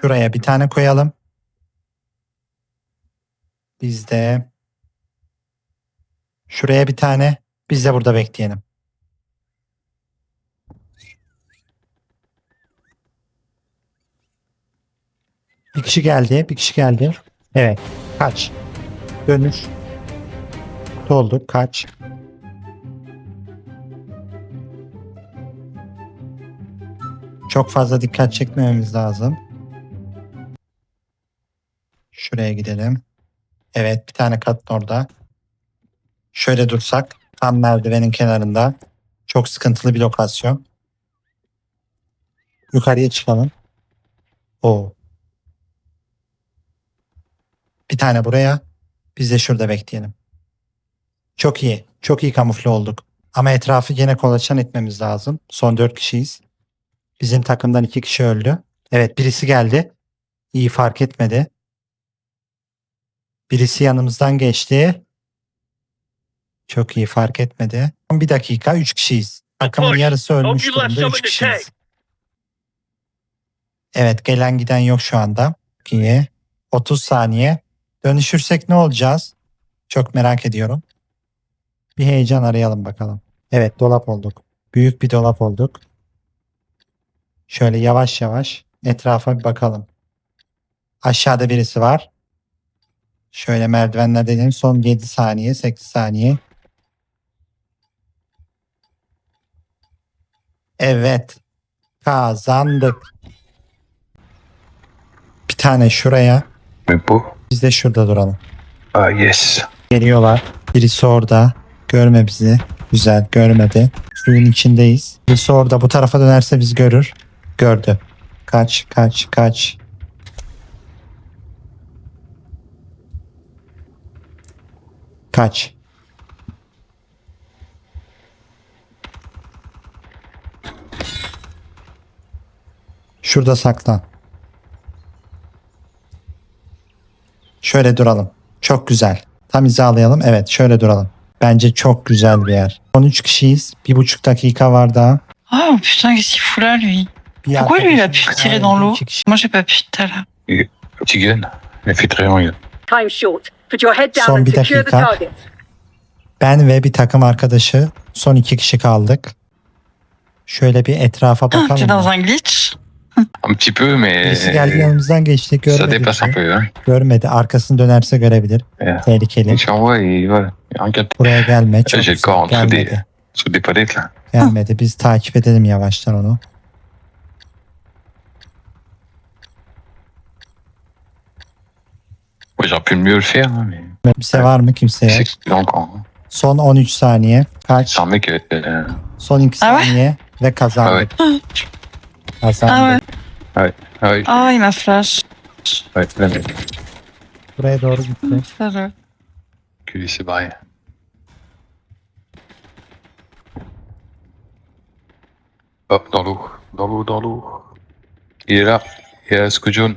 Şuraya bir tane koyalım. Biz de şuraya bir tane. Biz de burada bekleyelim. Bir kişi geldi. Bir kişi geldi. Evet. Kaç. Dönüş. Doldu. Kaç. Çok fazla dikkat çekmememiz lazım. Şuraya gidelim. Evet bir tane kat orada. Şöyle dursak tam merdivenin kenarında. Çok sıkıntılı bir lokasyon. Yukarıya çıkalım. O. Bir tane buraya. Biz de şurada bekleyelim. Çok iyi. Çok iyi kamufle olduk. Ama etrafı yine kolaçan etmemiz lazım. Son dört kişiyiz. Bizim takımdan iki kişi öldü. Evet birisi geldi. İyi fark etmedi. Birisi yanımızdan geçti. Çok iyi fark etmedi. Bir dakika üç kişiyiz. Takımın yarısı ölmüş durumda. some Üç in the kişiyiz. Evet gelen giden yok şu anda. Çok iyi. 30 saniye. Dönüşürsek ne olacağız? Çok merak ediyorum. Bir heyecan arayalım bakalım. Evet dolap olduk. Büyük bir dolap olduk. Şöyle yavaş yavaş etrafa bir bakalım. Aşağıda birisi var. Şöyle merdivenler dedim. Son 7 saniye, 8 saniye. Evet. Kazandık. Bir tane şuraya. Mais beau. Biz de şurada duralım. Ah yes. Geliyorlar. Birisi orada. Görme bizi. Güzel görmedi. Suyun içindeyiz. Birisi orada bu tarafa dönerse bizi görür. Gördü. Kaç kaç kaç. Kaç. Şurada saklan. Şöyle duralım. Çok güzel. Tam hizalayalım. Evet şöyle duralım. Bence çok güzel bir yer. 13 kişiyiz. Bir buçuk dakika var daha. Oh putain, qu'est-ce qu'il fout là, lui Bir Pourquoi lui, il a pu tirer dans l'eau. Moi, j'ai pas pu tout à l'heure. Petit gun. Il fait très rien. Time short. Put your head down Son bir dakika. target. Ben ve bir takım arkadaşı son iki kişi kaldık. Şöyle bir etrafa Ah, T'es dans bakalım. un glitch Un petit peu, mais Birisi geldi yanımızdan geçti. ça Görmedi. dépasse un bizi. peu. Hein. Görmedi. Arkasını dönerse görebilir. Yeah. Tehlikeli. Il s'envoie et voilà. Regarde, Buraya gelme. Çok en dessous des, Gelmedi. sous des palettes là. Gelmedi. Biz takip edelim yavaştan onu. Ouais, J'aurais pu mieux le faire, hein, mais Kimse var mı? Kimse yok. c'est le camp. hein. Son 13 saniye. Kaç? C'est un mec. Euh, Son 2 Ah ouais? saniye ve kazandık. Kazandık. Ah ouais. ah ouais, Ah, il m'a flash. ouais, là, mais Buraya doğru gitti. Ça, je- que il s'est barré. Hop, dans l'eau, dans l'eau, dans l'eau. Il est là, il est là, Squid jaune.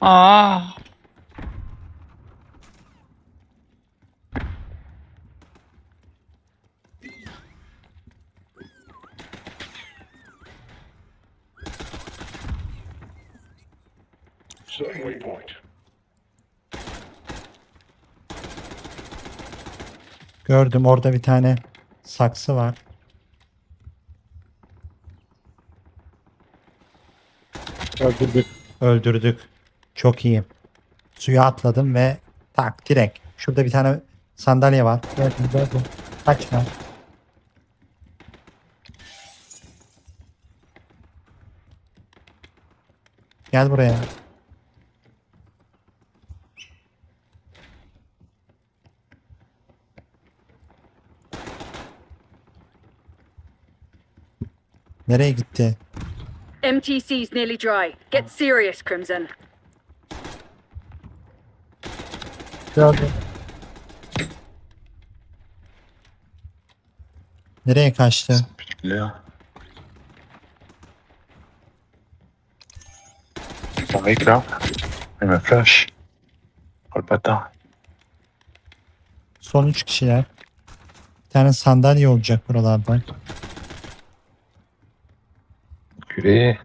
Ah. Gördüm orada bir tane saksı var. Öldürdük. Öldürdük. Çok iyi. Suya atladım ve tak direkt. Şurada bir tane sandalye var. Gel gel bu. Kaçma. Gel buraya. Nereye gitti? MTC's nearly dry. Get serious, Crimson. Gördüm. Nereye kaçtı? Leer. Ça va là. Il me flash. Oh le bâtard. Son üç kişiler. Bir tane sandalye olacak buralarda. Enculé.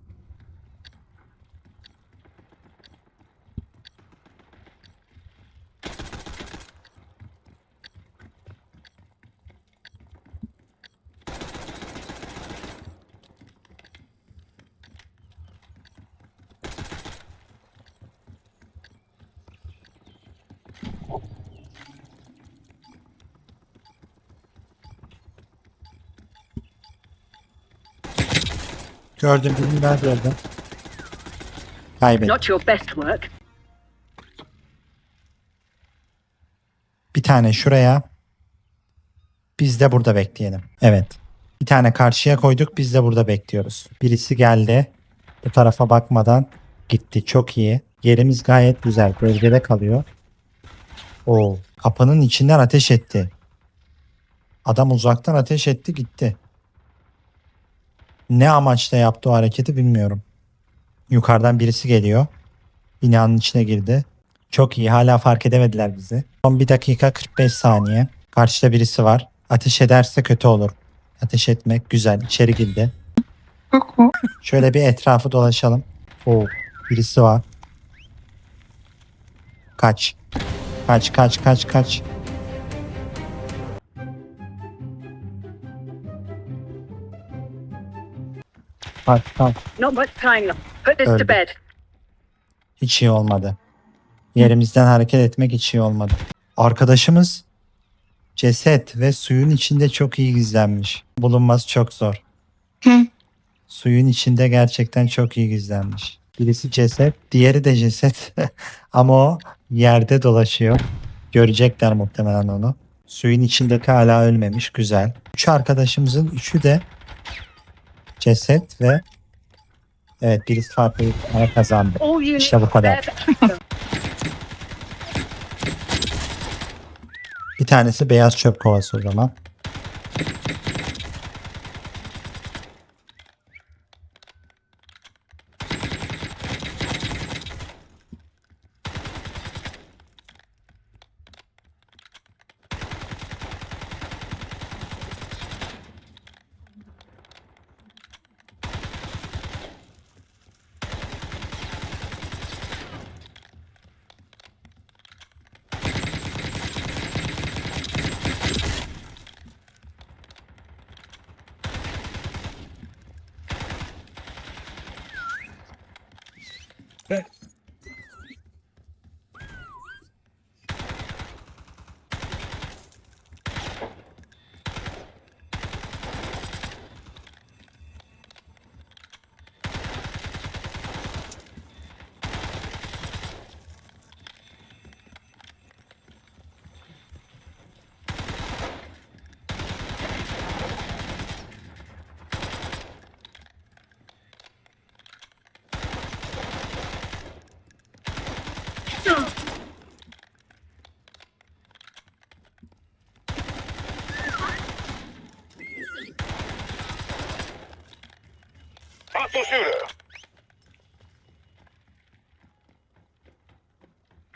Gördüm birini ben gördüm. Kaybettim. Not your best work. Bir tane şuraya. Biz de burada bekleyelim. Evet. Bir tane karşıya koyduk. Biz de burada bekliyoruz. Birisi geldi. Bu tarafa bakmadan gitti. Çok iyi. Yerimiz gayet güzel. Bölgede kalıyor. O kapının içinden ateş etti. Adam uzaktan ateş etti gitti. Ne amaçla yaptı o hareketi bilmiyorum. Yukarıdan birisi geliyor. Binanın içine girdi. Çok iyi. Hala fark edemediler bizi. Son 1 dakika 45 saniye. Karşıda birisi var. Ateş ederse kötü olur. Ateş etmek güzel. İçeri girdi. Şöyle bir etrafı dolaşalım. Oo, birisi var. Kaç. Kaç kaç kaç kaç. Kaç kaç. Not much time left. Put this Öldü. to bed. Hiç iyi olmadı. Yerimizden hareket etmek hiç iyi olmadı. Arkadaşımız ceset ve suyun içinde çok iyi gizlenmiş. Bulunması çok zor. Hı. Suyun içinde gerçekten çok iyi gizlenmiş. Birisi ceset, diğeri de ceset. Ama o yerde dolaşıyor. Görecekler muhtemelen onu. Suyun içindeki hala ölmemiş. Güzel. Üç arkadaşımızın üçü de ceset ve evet birisi farklı tane kazandı. Units İşte bu kadar. Bir tanesi beyaz çöp kovası o zaman.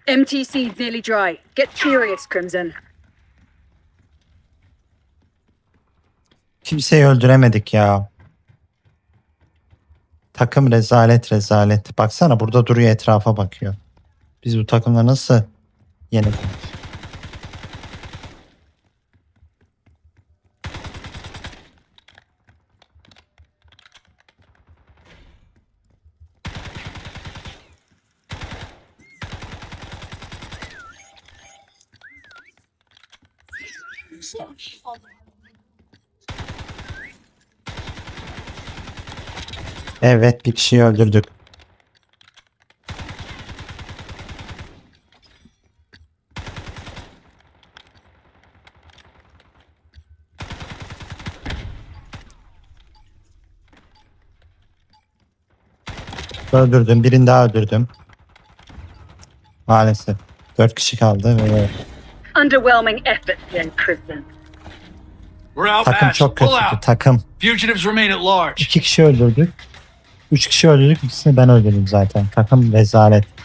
MTC's nearly dry. Get serious, Crimson. Kimseyi öldüremedik ya. Takım rezalet rezalet. Baksana burada duruyor etrafa bakıyor. Biz bu takımla nasıl yenebiliriz? Evet bir kişiyi öldürdük. Öldürdüm. Birini daha öldürdüm. Maalesef. Dört kişi kaldı ve Underwhelming effort in prison. We're out takım çok kötüydü. Takım. Fugitives remain at large. İki kişi öldürdük. Üç kişi öldürdük. İkisini ben öldürdüm zaten. Takım rezalet.